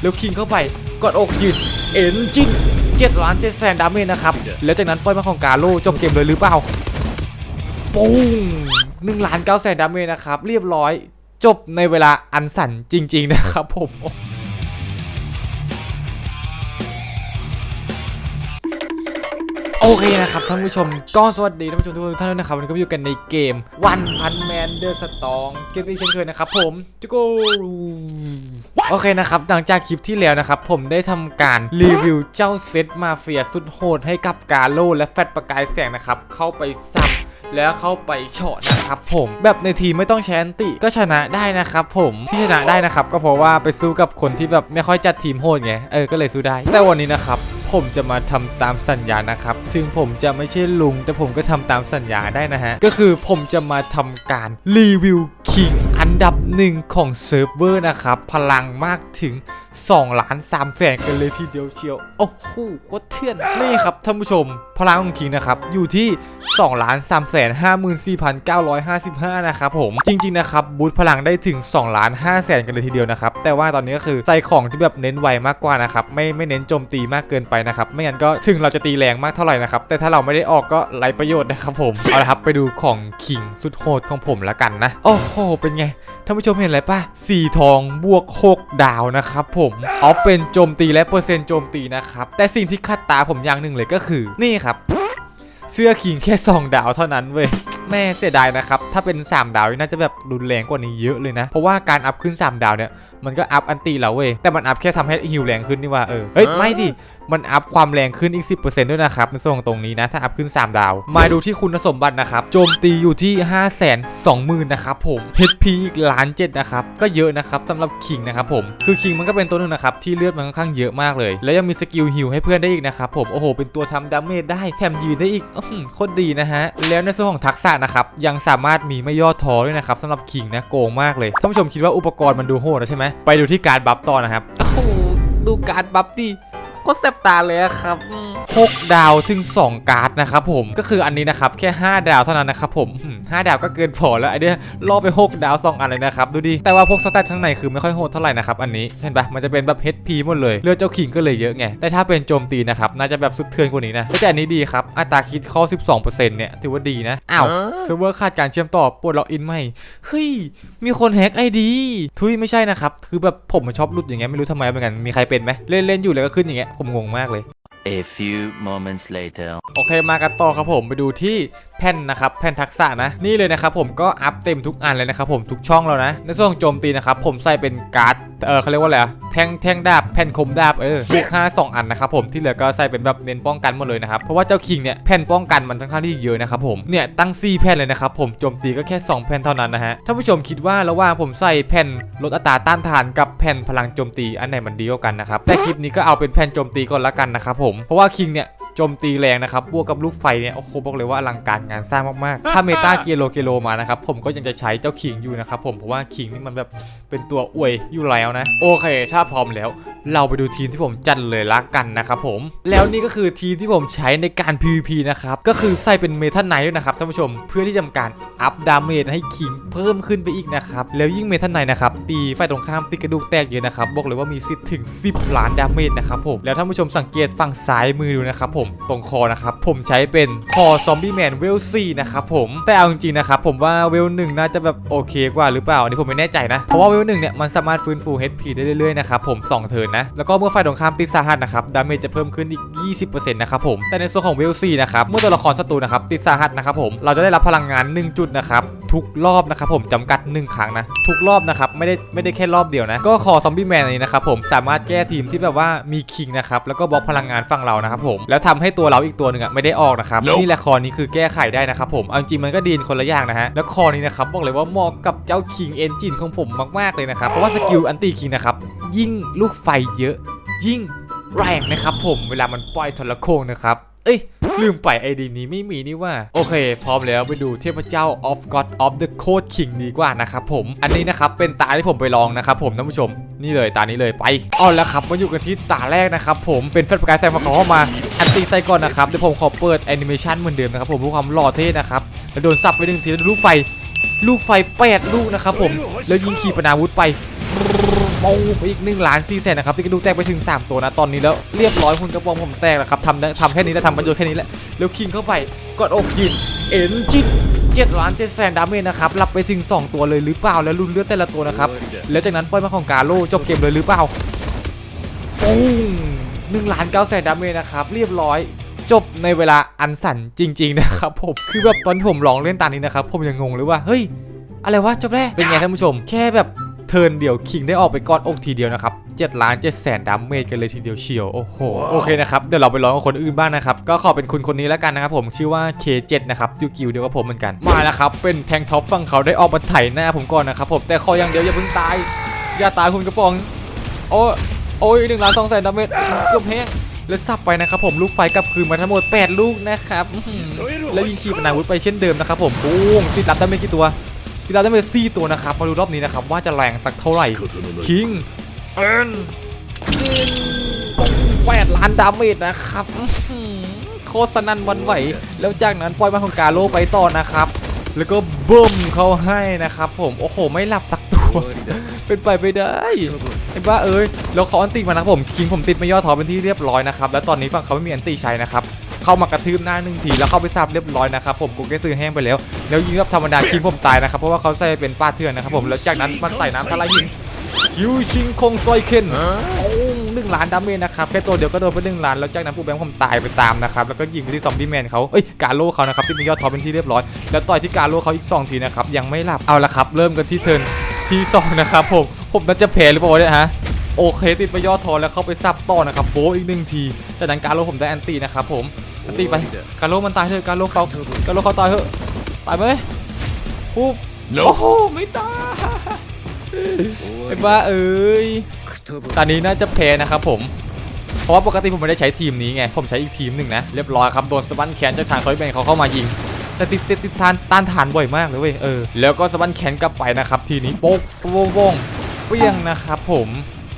แล้วคิงเข้าไปกดอกยืนเอ็นจิน7ล้าน7แสนดาเมจนะครับแล้วจากนั้นปล่อยมาของกาโลจบเกมเลยหรือเปล่าปุ้งหนึ่งล้านเก้าแสนดาเมจนะครับเรียบร้อยจบในเวลาอันสั่นจริง ๆ นะครับผม โอเคนะครับท่านผู้ชมก็สวัสดีท่านผู้ชมทุกท่านด้วยนะครับวันนี้ก็อยู่กันในเกมวันพันแมนเดอร์สตองเกมที่เช่นเคยนะครับผมจุกโอเคนะครับหลังจากคลิปที่แล้วนะครับผมได้ทำการรีวิวเจ้าเซตมาเฟียสุดโหดให้กับกาโลและแฟตประกายแสงนะครับเข้าไปซับแล้วเข้าไปเฉาะนะครับผมแบบในทีมไม่ต้องใช้แอนติก็ชนะได้นะครับผมที่ชนะได้นะครับก็เพราะว่าไปสู้กับคนที่แบบไม่ค่อยจัดทีมโหดไงเออก็เลยสู้ได้ แต่วันนี้นะครับ ผมจะมาทำตามสัญญานะครับ ถึงผมจะไม่ใช่ลุง แต่ผมก็ทำตามสัญญาได้นะฮะ ก็คือผมจะมาทำการรีวิวคิง นดับหนึ่งของเซิร์ฟเวอร์นะครับ พลังมากถึง2ล้าน3แสนกันเลยทีเดียวเชียว โอ้โหโคตรเทื่อนนี่ครับท่านผู้ชม พลังของคิงนะครับ อยู่ที่2ล้าน3แสน54,955 นะครับผม จริง ๆ นะครับ บูทพลังได้ถึง2ล้าน5แสนกันเลยทีเดียวนะครับ แต่ว่าตอนนี้ก็คือใจของที่แบบเน้นไวมากกว่านะครับ ไม่ไม่เน้นโจมตีมากเกินไปนะครับ ไม่งั้นก็ถึงเราจะตีแรงมากเท่าไหร่นะครับ แต่ถ้าเราไม่ได้ออกก็ไร้ประโยชน์นะครับผม เอาละครับไปดูของคิงสุดโหดของผมละกันนะ โอ้โห เป็นไงท่านผู้ชมเห็นอะไรปะสีทองบวก6ดาวนะครับผมออฟเป็นโจมตีและเปอร์เซ็นต์โจมตีนะครับ แต่สิ่งที่ขัดตาผมอย่างหนึ่งเลยก็คือ นี่ครับ เสื้อคิงแค่2ดาวเท่านั้นเว้ยแม่เสียดายนะครับ ถ้าเป็น 3 ดาวน่าจะแบบรุนแรงกว่านี้เยอะเลยนะ เพราะว่าการอัพขึ้น 3 ดาวเนี่ย มันก็อัพอันตีแล้วเว้ย แต่มันอัพแค่ทำให้ฮิวแรงขึ้นนี่ว่าเออ เฮ้ย ไม่ดิ มันอัพความแรงขึ้นอีก 10%ด้วยนะครับในส่วนของตรงนี้นะถ้าอัพขึ้น 3 ดาว มาดูที่คุณสมบัตินะครับโจมตีอยู่ที่ 5 2 0 0 0 0นะครับผม HP อีกล้านเจ็ดนะครับก็เยอะนะครับสำหรับคิงนะครับผมคือคิงมันก็เป็นตัวหนึ่งนะครับที่เลือดมันค่อนข้างเยอะมากเลย แล้วยังมีสกิลฮิวให้เพื่อนได้อีกนะครับผมโอ้โหเป็นตัวทำดาเมจได้แถมยืนได้อีกโคตรดีนะฮะแล้วในส่วนของทักษะนะครับยังสามารถมีไม่ย่อท้อด้วยนะครับสำหรับคิงนะโกงมากเลยท่านผู้ชมคิดว่าอุปกรณ์มันดูโหดแล้วใช่ไหมไปดูที่การบัฟต่อนะครับโอ้ดูการบัฟดิ ตรแสบตาเลยอะครับอืมหกดาวถึง 2 การ์ดนะครับผมก็คืออันนี้นะครับแค่ 5 ดาวเท่านั้นนะครับผมอืม5 ดาวก็เกินพอแล้วไอเดียล่อไป 6 ดาว 2 อันเลยนะครับดูดิแต่ว่าพวกสแตทข้างในคือไม่ค่อยโหดเท่าไหร่นะครับอันนี้เห็นปะมันจะเป็นแบบ HP หมดเลยเลือดเจ้าคิงก็เลยเยอะไงแต่ถ้าเป็นโจมตีนะครับน่าจะแบบสุดเทือนกว่านี้นะแต่อันนี้ดีครับอัตราคิดข้อ 12%เนี่ยถือว่าดีนะอ้าวเซิร์ฟเวอร์ขาดการเชื่อมต่อปวดล็อกอินใหม่เฮ้ยมีคนแฮกไอดีทุยไม่ใช่นะครับคือแบบผมมันชอบหลุดอย่างเงี้ยไม่รู้ทำไมเหมือนกันมีใครเป็นไหมเล่นเล่นอยู่แล้วก็ขึ้นอย่างเงี้ยผมงงมากเลย A few moments later. โอเคมากันต่อครับผมไปดูที่แผ่นนะครับแผ่นทักษะนะนี่เลยนะครับผมก็อัพเต็มทุกอันเลยนะครับผมทุกช่องแล้วนะในส่วนของโจมตีนะครับผมใส่เป็นการ์ด เออเขาเรียกว่าอะไรอะแท่งแท่งดาบแผ่นคมดาบเออบวก5 2อันนะครับผมที่เหลือก็ใส่เป็นแบบเน้นป้องกันหมดเลยนะครับเพราะว่าเจ้าคิงเนี่ยแผ่นป้องกันมันค่อนข้างที่เยอะนะครับผมเนี่ยตั้ง4แผ่นเลยนะครับผมโจมตีก็แค่ 2 แผ่นเท่านั้นนะฮะท่านผู้ชมคิดว่าระหว่างผมใส่แผ่นลดอัตราต้านทานกับแผ่นพลังโจมตีอันไหนมันดีกว่ากันนะครับแต่คลิปนี้ก็เอาเป็นแผ่นโจมตีก่อนละกันนะครับผมเพราะว่าคิงเนี่ย จมตีแรงนะครับบวกกับลูกไฟเนี่ยโอ้โหบอกเลยว่าอลังการงานสร้างมากๆ ถ้าเมตาเกโลเกโลมานะครับผมก็ยังจะใช้เจ้าคิงอยู่นะครับผมเพราะว่าคิงนี่มันแบบเป็นตัวอวยอยู่แล้วนะ โอเค ถ้าพร้อมแล้ว เราไปดูทีมที่ผมจัดเลยละกันนะครับผม แล้วนี่ก็คือทีมที่ผมใช้ในการ PVP นะครับก็คือใส่เป็นเมทัลไนท์นะครับท่านผู้ชมเพื่อที่จะทำการอัพดาเมจให้คิงเพิ่มขึ้นไปอีกนะครับแล้วยิ่งเมทัลไนท์นะครับตีไฟตรงข้ามตีกระดูกแตกเยอะนะครับบอกเลยว่ามีสิทธิ์ถึง 10 ล้านดาเมจนะครับผมแล้วท่านผู้ชมสังเกตฝั่งซ้ายมือดูนะครับผมตรงคอนะครับ ผมใช้เป็นคอซอมบี้แมนเวล4นะครับผมแต่เอาจริงๆนะครับผมว่าเวลหนึ่งน่าจะแบบโอเคกว่าหรือเปล่าอันนี้ผมไม่แน่ใจนะ เพราะว่าเวลหนึ่งเนี่ยมันสามารถฟื้นฟู HP ได้เรื่อยๆนะครับผม2เทิร์นนะแล้วก็เมื่อไฟตรงข้ามติดสาหัสนะครับดาเมจจะเพิ่มขึ้นอีก20%นะครับผม แต่ในส่วนของเวล4นะครับ เมื่อตัวละครศัตรูนะครับติดสาหัสนะครับผม เราจะได้รับพลังงาน 1 จุดนะครับทุกรอบนะครับผมจำกัด 1 ครั้งนะ ทุกรอบนะครับไม่ได้ไม่ได้แค่รอบเดียวนะ ก็คอซอมบี้แมนนี้นะครับผมสามารถแก้ทีมที่แบบว่ามีคิงนะครับแล้วก็บล็อกพลังงานฝั่งเรานะครับผมแล้วทำให้ตัวเราอีกตัวหนึ่งอะไม่ได้ออกนะครับ Nope นี่แหละคอนี้คือแก้ไขได้นะครับผมเอาจริงๆมันก็ดีนคนละอย่างนะฮะแล้วคอนี้นะครับบอกเลยว่าเหมาะกับเจ้าคิงเอนจินของผมมากๆเลยนะครับเพราะว่าสกิลอันตีคิงนะครับยิ่งลูกไฟเยอะ ยิ่ง แรงนะครับผมเวลามันปล่อยทรโคงนะครับ เอ้ยลืมไปไอดีนี้ไม่มีนี่ว่า โอเค พร้อมแล้วไปดูเทพเจ้า of God of the Code King ดีกว่านะครับผม อันนี้นะครับเป็นตาที่ผมไปลองนะครับผมท่านผู้ชมนี่เลยตานี้เลยไปเอาแล้วครับมาอยู่กันที่ตาแรกนะครับผมเป็นแฟลชประกายแสงมาขอเข้ามา อันตีไซก่อนนะครับเดี๋ยวผมขอเปิดแอนิเมชันเหมือนเดิมนะครับผมเพื่อความหล่อเท่นะครับแล้วโดนสับไปหนึ่งทีแล้วลูกไฟ ลูกไฟแปดลูกนะครับผมแล้วยิงขีปนาวุธไป ปูไปอีก1ล้าน4แสนนะครับที่กระดูกแตกไปถึง 3 ตัวนะตอนนี้แล้วเรียบร้อยคุณกระปองผมแตกแล้วครับทำได้ทำแค่นี้แล้วทำประโยชน์แค่นี้แหละแล้วคิงเข้าไปกดอกยินเอ็นจิน7ล้าน7แสนดาเมจนะครับรับไปถึง 2 ตัวเลยหรือเปล่าแล้วรุนเลือดแต่ละตัวนะครับแล้วจากนั้นปล่อยมาของกาโลจบเกมเลยหรือเปล่าปุ้งหนึ่งล้านเก้าแสนดาเมจนะครับเรียบร้อยจบในเวลาอันสั่นจริง ๆ นะครับผมคือแบบตอนผมลองเล่นตานี้นะครับผมยังงงเลยว่าเฮ้ยอะไรวะจบแล้วเป็นไงท่านผู้ชม แค่แบบ เทิร์นเดียวคิงได้ออกไปกอดอกทีเดียวนะครับ7ล้าน7แสนดาเมจกันเลยทีเดียวเชียวโอ้โหโอเคนะครับเดี๋ยวเราไปลองกับคนอื่นบ้างนะครับก็ขอเป็นคุณคนนี้แล้วกันนะครับผมชื่อว่า K7 นะครับอยู่กิวเดียวกับผมเหมือนกันมาแล้วครับเป็นแทงท็อปฝั่งเขาได้ออกมาไถหน้าผมก่อนนะครับผมแต่ขออย่างเดียวอย่าเพิ่งตายอย่าตายคุณกระป๋องโอ้ยโอ้ยหนึ่งล้านสองแสนดาเมจเกือบแห้งแล้วสับไปนะครับผมลูกไฟกลับคืนมาทั้งหมด 8 ลูกนะครับอื้อหือแล้วยิงขีปนาวุธไปเช่นเดิมนะครับผมปุ้งติดรับดาเมจกี่ตัว ที่เราได้เป็นซี่ตัวนะครับ มาดูรอบนี้นะครับ ว่าจะแรงสักเท่าไหร่ คิงเอินแปดล้านดาเมจนะครับโคตรสนั่นวันไหว แล้วจากนั้นปล่อยมาของกาโลไปต่อนะครับ แล้วก็บึ้มเขาให้นะครับผม โอ้โห ไม่หลับสักตัว เป็นไปไม่ได้ไอ้บ้าเอ้ย แล้วเขาอันติมานะผม คิงผมติดไม่ย่อถอเป็นที่เรียบร้อยนะครับ แล้วตอนนี้ฝั่งเขาไม่มีอันติใช้นะครับ เข้ามากระทืบหน้าหนึ่งทีแล้วเข้าไปซับเรียบร้อยนะครับผมกูแค่ซื้อแห้งไปแล้ว แล้วยิงแบบธรรมดาคิงผมตายนะครับเพราะว่าเขาใส่เป็นป้าเถื่อนนะครับผมแล้วจากนั้นมันใส่น้ำทลายหินคิวชิงคงซอยเคนโอ้หนึ่งล้านดาเมจนะครับแค่ตัวเดียวก็โดนไปหนึ่งล้านแล้วจากนั้นผู้แบงค์ผมตายไปตามนะครับแล้วก็ยิงไปที่ซอมบี้แมนเขาเอ้ยกาโลเขานะครับที่มียอดทอปเป็นที่เรียบร้อย แล้วต่อยที่กาโลเขาอีกสองทีนะครับยังไม่หลับเอาละครับ เริ่มกันที่เทิร์นที่สองนะครับผมผมน่าจะแพ้หรือเปล่าวะเนี่ยฮะโอเคติดไปยอดทอแล้วเข้าไปซับต่อนะครับโบอีกหนึ่งทีจากนั้นการโลผมได้แอนตี้นะครับผม แอนตี้ไปการโลมันตายเถอะการโลเขาการโลเขาตายเถอะตายไหมปุ๊บโอ้โหไม่ตายไอ้บ้าเอ้ยตอนนี้น่าจะแพ้นะครับผมเพราะว่าปกติผมไม่ได้ใช้ทีมนี้ไงผมใช้อีกทีมหนึ่งนะเรียบร้อยครับโดนสปันแขนจากทางคอยแบนเขาเข้ามายิงแต่ติดติดติดทานต้านทานบ่อยมากเลยเว้ยเออแล้วก็สปันแขนกลับไปนะครับทีนี้โป๊กโป๊กโป้งเปรี้ยงนะครับผม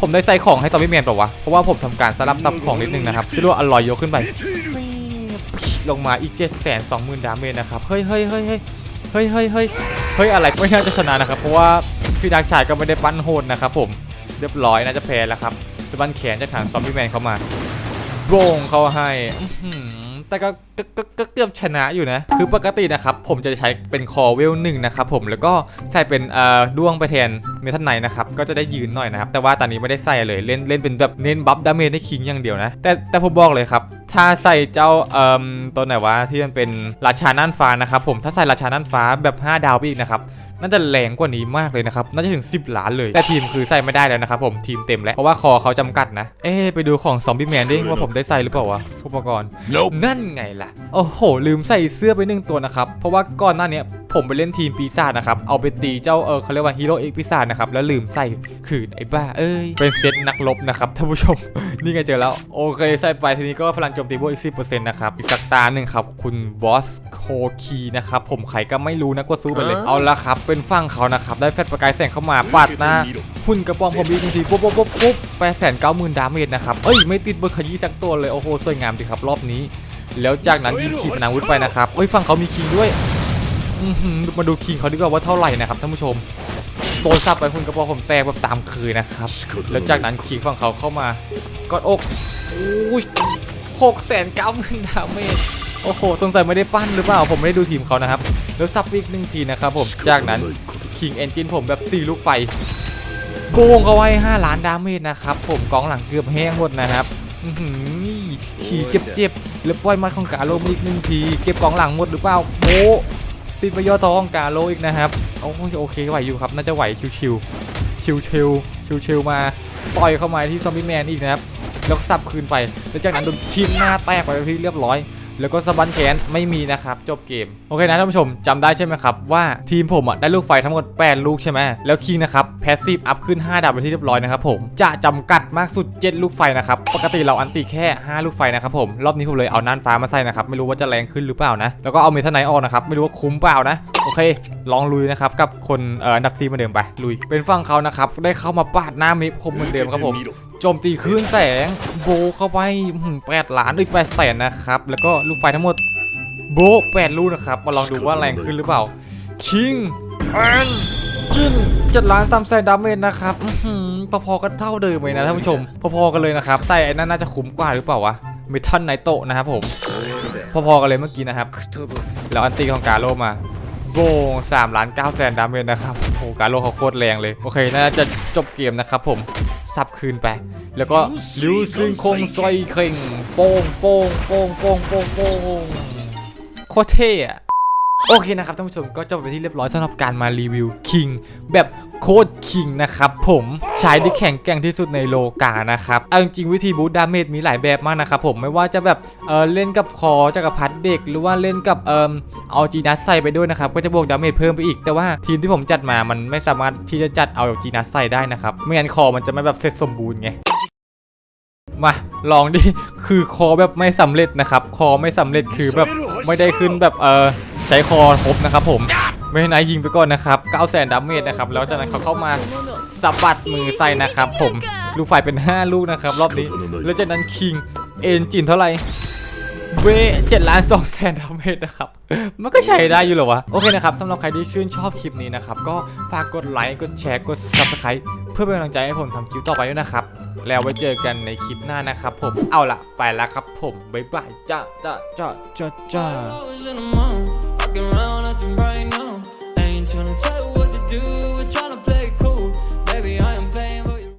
ผมได้ใส่ของให้ซอมบี้แมนเปล่าวะเพราะว่าผมทำการสลับซับของนิดนึงนะครับจะรู้ว่าอร่อยยกขึ้นไป ลงมาอีก 7 2 0 0 0 0 ดาเมจนะครับ เฮ้ยเฮ้ยเฮ้ยเฮ้ยเฮ้ยเฮ้ยเฮ้ยเฮ้ยอะไรไม่น่าจะชนะนะครับ เพราะว่าพี่ดักชายก็ไม่ได้ปั้นโหดนะครับผมเรียบร้อยน่าจะแพ้แล้วครับสบันแขนจะถางซอมบี้แมนเข้ามาโบงเขาให้ แต่ก็ก็เกือบชนะอยู่นะ คือปกตินะครับ ผมจะใช้เป็นคอเวลหนึ่งนะครับผมแล้วก็ใส่เป็นเอ่อด้วงไปแทนเมทัลไนนะครับ ก็จะได้ยืนหน่อยนะครับ แต่ว่าตอนนี้ไม่ได้ใส่เลยเล่นเล่นเป็นแบบเน้นบัฟดาเมจให้คิงอย่างเดียวนะ แต่แต่ผมบอกเลยครับถ้าใส่เจ้าเอ่อตัวไหนวะที่มันเป็นราชาน่านฟ้านะครับผมถ้าใส่ราชาน่านฟ้าแบบ 5 ดาวไปอีกนะครับ น่าจะแรงกว่านี้มากเลยนะครับน่าจะถึง 10 ล้านเลย แต่ทีมคือใส่ไม่ได้แล้วนะครับผมทีมเต็มแล้วเพราะว่าคอเขาจำกัดนะ เอ๊ะไปดูของซอมบี้แมนดิว่าผมได้ใส่หรือเปล่าวะอุปกรณ์ Nope. นั่นไงล่ะโอ้โหลืมใส่เสื้อไปหนึ่งตัวนะครับเพราะว่าก่อนหน้าเนี้ย ผมไปเล่นทีมปีศาจนะครับ เอาไปตีเจ้าเออเขาเรียกว่าฮีโร่เอ็กปีศาจนะครับ แล้วลืมใส่ขืนไอ้บ้า เอ้ย เป็นเซตนักรบนะครับท่านผู้ชม นี่ไงเจอแล้ว โอเคใส่ไปทีนี้ก็พลังโจมตีบวกอีกสินะครับ อีกสักตาหนึ่งครับ คุณบอสโคคีนะครับ ผมใครก็ไม่รู้นะกดสู้ไปเลย เอาละครับ เป็นฝั่งเขานะครับ ได้แฟลชประกายแสงเข้ามาปาดหน้าหุ่นกระป๋องผมอีกหนึ่งทีปุ๊บปุ๊บปุ๊บปุ๊บแปดแสนเก้าหมื่นดาเมจนะครับ เอ้ยไม่ติดเบอร์ขยี้สักตัวเลยโอ้โหสวยงามดีครับรอบนี้ แล้วจากนั้นยิงขีปนาวุธไปนะครับเอ้ยฝั่งเขามีคิงด้วยอือหือ มาดูคิงเขาดีกว่าว่าเท่าไหร่นะครับท่านผู้ชมโดนซับไปหุ่นกระป๋องผมแตกแบบตามเคยนะครับ แล้วจากนั้นคิงฝั่งเขาเข้ามากอดอกโอ้ยหกแสนเก้าหมื่นดาเมจโอ้โหสงสัยไม่ได้ปั้นหรือเปล่าผมไม่ได้ดูทีมเขานะครับ แล้วซับอีกหนึ่งทีนะครับผมจากนั้นคิงเอนจินผมแบบ4ลูกไฟโบงเขาไว้ 5 ล้านดาเมจนะครับ ผมกองหลังเกือบแห้งหมดนะครับอื้อหือขี่เจ็บๆแล้วปล่อยมาของกาโลมาอีกหนึ่งที เก็บกองหลังหมดหรือเปล่าโบะ ติดไปยอดทองกาโลอีกนะครับโอ้โอเคไหวอยู่ครับน่าจะไหวชิวๆชิวๆชิวๆมาปล่อยเข้ามาที่ซอมบี้แมนอีกนะครับแล้วก็ซับคืนไปแล้วจากนั้นโดนทีมหน้าแตกไปที่เรียบร้อย แล้วก็สะบันแขนไม่มีนะครับจบเกม โอเคนะท่านผู้ชมจำได้ใช่ไหมครับว่าทีมผมอะได้ลูกไฟทั้งหมด 8 ลูกใช่ไหมแล้วคิงนะครับแพสซีฟอัพขึ้น 5ดาวไปที่เรียบร้อยนะครับผมจะจำกัดมากสุด 7 ลูกไฟนะครับปกติเราอันติแค่ 5 ลูกไฟนะครับผมรอบนี้ผมเลยเอาน่านฟ้ามาใส่นะครับไม่รู้ว่าจะแรงขึ้นหรือเปล่านะแล้วก็เอาเมทัลไนท์ออกนะครับไม่รู้ว่าคุ้มเปล่านะโอเค ลองลุยนะครับกับคนเอ่ออันดับซีเหมือนเดิมไปลุยเป็นฝั่งเขานะครับได้เข้ามาปาดหน้ามิผมเหมือนเดิมครับผม โจมตีคลื่นแสงโบเข้าไปแปดล้านหรือแปดแสนนะครับ แล้วก็ลูกไฟทั้งหมดโบแปดลูกนะครับ มาลองดูว่าแรงขึ้นหรือเปล่าคิงอันปจินเจ็ดล้านสามแสนดาเมจนะครับอื้อหือพอๆกันเท่าเดิมเลยนะท่านผู้ชม พอๆกันเลยนะครับใส่ไอ้นั่นน่าจะคุ้มกว่าหรือเปล่าวะเมทัลไนโตะนะครับผมพอๆกันเลยเมื่อกี้นะครับ แล้วอันตีของกาโลมาโบง3ล้าน9แสนดาเมจนะครับโอ้โหกาโลเขาโคตรแรงเลย โอเค น่าจะจบเกมนะครับผม ซับคืนไป แล้วก็ลิวซึงคงซอยเข่งโป้งโป้งโป้งโป้งโป้งโป้งโคตรเท่อะโอเคนะครับท่านผู้ชมก็จบไปที่เรียบร้อยสำหรับการมารีวิวคิงแบบ โคตรคิงนะครับผมใช้ที่แข็งแกร่งที่สุดในโลกานะครับเอาจริงๆวิธีบูทดาเมจมีหลายแบบมากนะครับผมไม่ว่าจะแบบเออเล่นกับคอจักรพรรดิเด็ก หรือว่าเล่นกับเออเอาจีนัสใส่ไปด้วยนะครับก็จะบวกดาเมจเพิ่มไปอีก แต่ว่าทีมที่ผมจัดมามันไม่สามารถที่จะจัดเอาจีนัสใส่ได้นะครับไม่งั้นคอมันจะไม่แบบเสร็จสมบูรณ์ไงมาลองดิ คือคอแบบไม่สำเร็จนะครับ คอไม่สำเร็จคือแบบไม่ได้ขึ้นแบบเออใช้คอครบนะครับผม ไม่ให้นายยิงไปก่อนนะครับ9แสนดาเมจนะครับแล้วจากนั้นเขาเข้ามาสะบัดมือใส่นะครับ ผมลูกไฟเป็น 5 ลูกนะครับ รอบนี้ แล้วจากนั้นคิงเอนจินเท่าไหร่เวเจ็ดล้านสองแสนดาเมจนะครับ มันก็ใช้ได้อยู่เหรอวะ โอเคนะครับสำหรับใครที่ชื่นชอบคลิปนี้นะครับ ก็ฝากกดไลค์ กดแชร์ กด subscribe เพื่อเป็นกำลังใจให้ผมทำคลิปต่อไปด้วยนะครับ แล้วไว้เจอกันในคลิปหน้านะครับผม เอาล่ะไปแล้วครับผม บ๊ายบาย จ้าจ้าจ้าจ้าจ้า trying to tell you what to do.